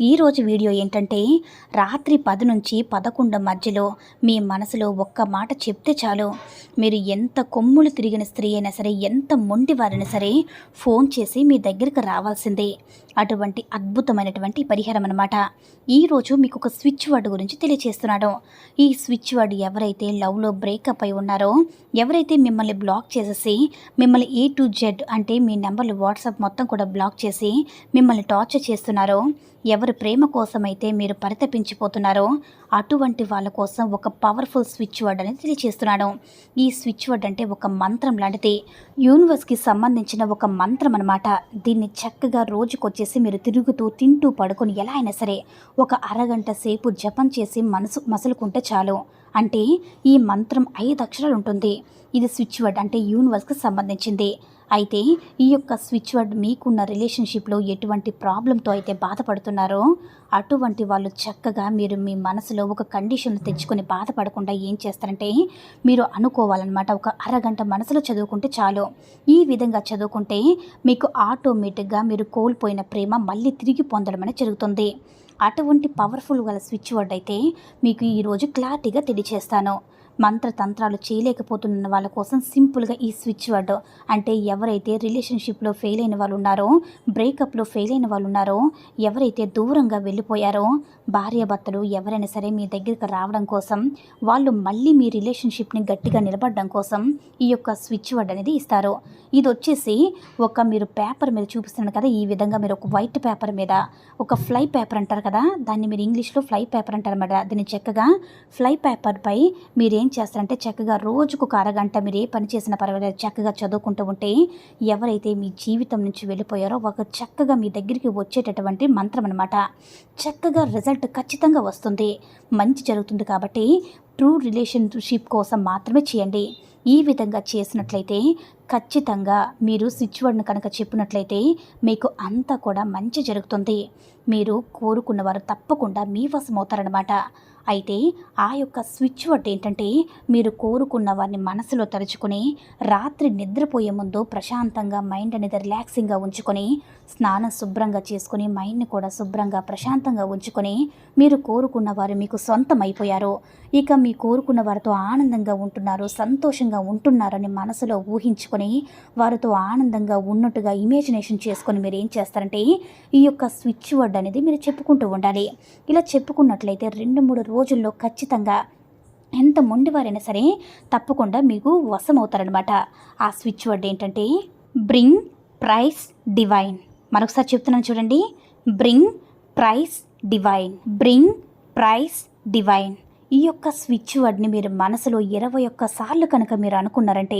ఈరోజు వీడియో ఏంటంటే రాత్రి పది నుంచి పదకొండు మధ్యలో మీ మనసులో ఒక్క మాట చెప్తే చాలు. మీరు ఎంత కొమ్ములు తిరిగిన స్త్రీ అయినా సరే ఎంత మొండివారైనా సరే ఫోన్ చేసి మీ దగ్గరికి రావాల్సిందే. అటువంటి అద్భుతమైనటువంటి పరిహారం అనమాట ఈరోజు మీకు ఒక స్విచ్ వర్డ్ గురించి తెలియజేస్తున్నాడు ఈ స్విచ్ వర్డ్ ఎవరైతే లవ్లో బ్రేకప్ అయి ఉన్నారో ఎవరైతే మిమ్మల్ని బ్లాక్ చేసేసి మిమ్మల్ని ఏ టు జెడ్ అంటే మీ నెంబర్లు వాట్సాప్ మొత్తం కూడా బ్లాక్ చేసి మిమ్మల్ని టార్చర్ చేస్తున్నారో ఎవరి ప్రేమ కోసమైతే మీరు పరితపించిపోతున్నారో అటువంటి వాళ్ళ కోసం ఒక పవర్ఫుల్ స్విచ్ వర్డ్ అనేది తెలియజేస్తున్నాడు ఈ స్విచ్ వర్డ్ అంటే ఒక మంత్రం లాంటిది. యూనివర్స్కి సంబంధించిన ఒక మంత్రం అనమాట దీన్ని చక్కగా రోజుకొచ్చేసి మీరు తిరుగుతూ తింటూ పడుకొని ఎలా అయినా సరే ఒక అరగంట సేపు జపం చేసి మనసు మసులుకుంటే చాలు. అంటే ఈ మంత్రం ఐదు అక్షరాలు ఉంటుంది. ఇది స్విచ్ వర్డ్ అంటే యూనివర్స్కి సంబంధించింది. అయితే ఈ యొక్క స్విచ్ వర్డ్ మీకున్న రిలేషన్షిప్లో ఎటువంటి ప్రాబ్లంతో అయితే బాధపడుతున్నారో అటువంటి వాళ్ళు చక్కగా మీరు మీ మనసులో ఒక కండిషన్ తెచ్చుకొని బాధపడకుండా ఏం చేస్తారంటే మీరు అనుకోవాలన్నమాట. ఒక అరగంట మనసులో చదువుకుంటే చాలు. ఈ విధంగా చదువుకుంటే మీకు ఆటోమేటిక్గా మీరు కోల్పోయిన ప్రేమ మళ్ళీ తిరిగి పొందడం అనేది జరుగుతుంది. అటువంటి పవర్ఫుల్ గల స్విచ్ వర్డ్ అయితే మీకు ఈరోజు క్లారిటీగా తెలియచేస్తాను. మంత్రతంత్రాలు చేయలేకపోతున్న వాళ్ళ కోసం సింపుల్గా ఈ స్విచ్ వర్డ్ అంటే ఎవరైతే రిలేషన్షిప్లో ఫెయిల్ అయిన వాళ్ళు ఉన్నారో బ్రేకప్లో ఫెయిల్ అయిన వాళ్ళు ఉన్నారో ఎవరైతే దూరంగా వెళ్ళిపోయారో భార్యాభర్తలు ఎవరైనా సరే మీ దగ్గరికి రావడం కోసం వాళ్ళు మళ్ళీ మీ రిలేషన్షిప్ని గట్టిగా నిలబడడం కోసం ఈ యొక్క స్విచ్ వర్డ్ అనేది ఇస్తారు. ఇది వచ్చేసి ఒక మీరు పేపర్ మీద చూపిస్తున్నారు కదా ఈ విధంగా మీరు ఒక వైట్ పేపర్ మీద ఒక ఫ్లై పేపర్ అంటారు కదా దాన్ని మీరు ఇంగ్లీష్లో ఫ్లై పేపర్ అంటారు అన్నమాట. దీన్ని చక్కగా ఫ్లై పేపర్పై మీరేం ఏం చేస్తారంటే చక్కగా రోజుకు ఒక అరగంట మీరు ఏ పని చేసినా పర్వాలేదు చక్కగా చదువుకుంటూ ఉంటే ఎవరైతే మీ జీవితం నుంచి వెళ్ళిపోయారో ఒక చక్కగా మీ దగ్గరికి వచ్చేటటువంటి మంత్రం అనమాట చక్కగా రిజల్ట్ ఖచ్చితంగా వస్తుంది. మంచి జరుగుతుంది కాబట్టి ట్రూ రిలేషన్షిప్ కోసం మాత్రమే చేయండి. ఈ విధంగా చేసినట్లయితే ఖచ్చితంగా మీరు స్విచ్ వర్డ్ను కనుక చెప్పినట్లయితే మీకు అంతా కూడా మంచి జరుగుతుంది. మీరు కోరుకున్నవారు తప్పకుండా మీ వశమవుతారనమాట అయితే ఆ యొక్క స్విచ్ వర్డ్ ఏంటంటే మీరు కోరుకున్న వారిని మనసులో తలుచుకుని రాత్రి నిద్రపోయే ముందు ప్రశాంతంగా మైండ్ అనేది రిలాక్సింగ్గా ఉంచుకొని స్నానం శుభ్రంగా చేసుకుని మైండ్ని కూడా శుభ్రంగా ప్రశాంతంగా ఉంచుకొని మీరు కోరుకున్న వారు మీకు సొంతం అయిపోయారు. ఇక మీ కోరుకున్న వారితో ఆనందంగా ఉంటున్నారు సంతోషంగా ఉంటున్నారని మనసులో ఊహించుకొని వారితో ఆనందంగా ఉన్నట్టుగా ఇమేజినేషన్ చేసుకొని మీరు ఏం చేస్తారంటే ఈ యొక్క స్విచ్ వర్డ్ అనేది మీరు చెప్పుకుంటూ ఉండాలి. ఇలా చెప్పుకున్నట్లయితే రెండు మూడు రోజుల్లో ఖచ్చితంగా ఎంత మొండివారైనా సరే తప్పకుండా మీకు వశమవుతారనమాట ఆ స్విచ్ వర్డ్ ఏంటంటే బ్రింగ్ ప్రైస్ డివైన్ మరొకసారి చెప్తున్నాను చూడండి. Bring price divine bring price divine ఈ యొక్క స్విచ్ వర్డ్ని మీరు మనసులో ఇరవై ఒక్క సార్లు కనుక మీరు అనుకున్నారంటే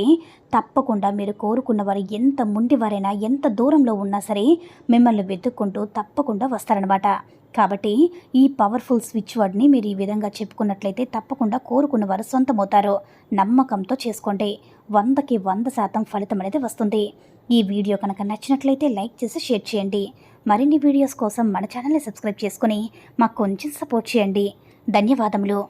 తప్పకుండా మీరు కోరుకున్న వారు ఎంత ముండివారైనా ఎంత దూరంలో ఉన్నా సరే మిమ్మల్ని వెతుక్కుంటూ తప్పకుండా వస్తారనమాట కాబట్టి ఈ పవర్ఫుల్ స్విచ్ వర్డ్ని మీరు ఈ విధంగా చెప్పుకున్నట్లయితే తప్పకుండా కోరుకున్న వారు సొంతమవుతారు. నమ్మకంతో చేసుకోండి. వందకి వంద శాతం ఫలితం అనేది వస్తుంది. ఈ వీడియో కనుక నచ్చినట్లయితే లైక్ చేసి షేర్ చేయండి. మరిన్ని వీడియోస్ కోసం మన ఛానల్ని సబ్స్క్రైబ్ చేసుకుని మాకు కొంచెం సపోర్ట్ చేయండి. ధన్యవాదములు.